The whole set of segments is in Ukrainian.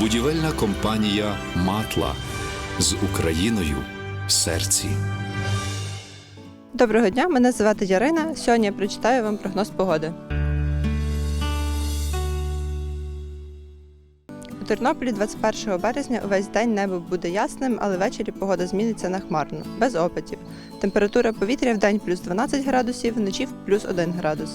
Будівельна компанія Матла з Україною в серці. Доброго дня, мене звати Ярина. Сьогодні я прочитаю вам прогноз погоди. У Тернополі 21 березня увесь день небо буде ясним, але ввечері погода зміниться на хмарну, без опитів. Температура повітря в день плюс 12 градусів, вночі плюс 1 градус.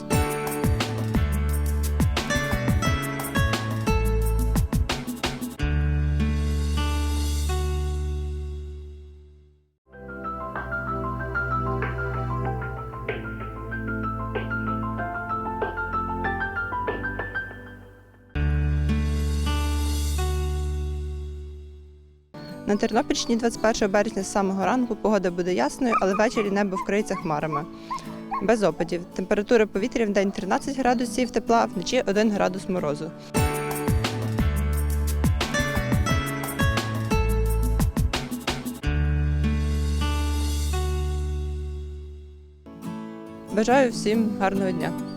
На Тернопільщині 21 березня з самого ранку погода буде ясною, але ввечері небо вкриється хмарами. Без опадів. Температура повітря в день 13 градусів тепла, вночі 1 градус морозу. Бажаю всім гарного дня!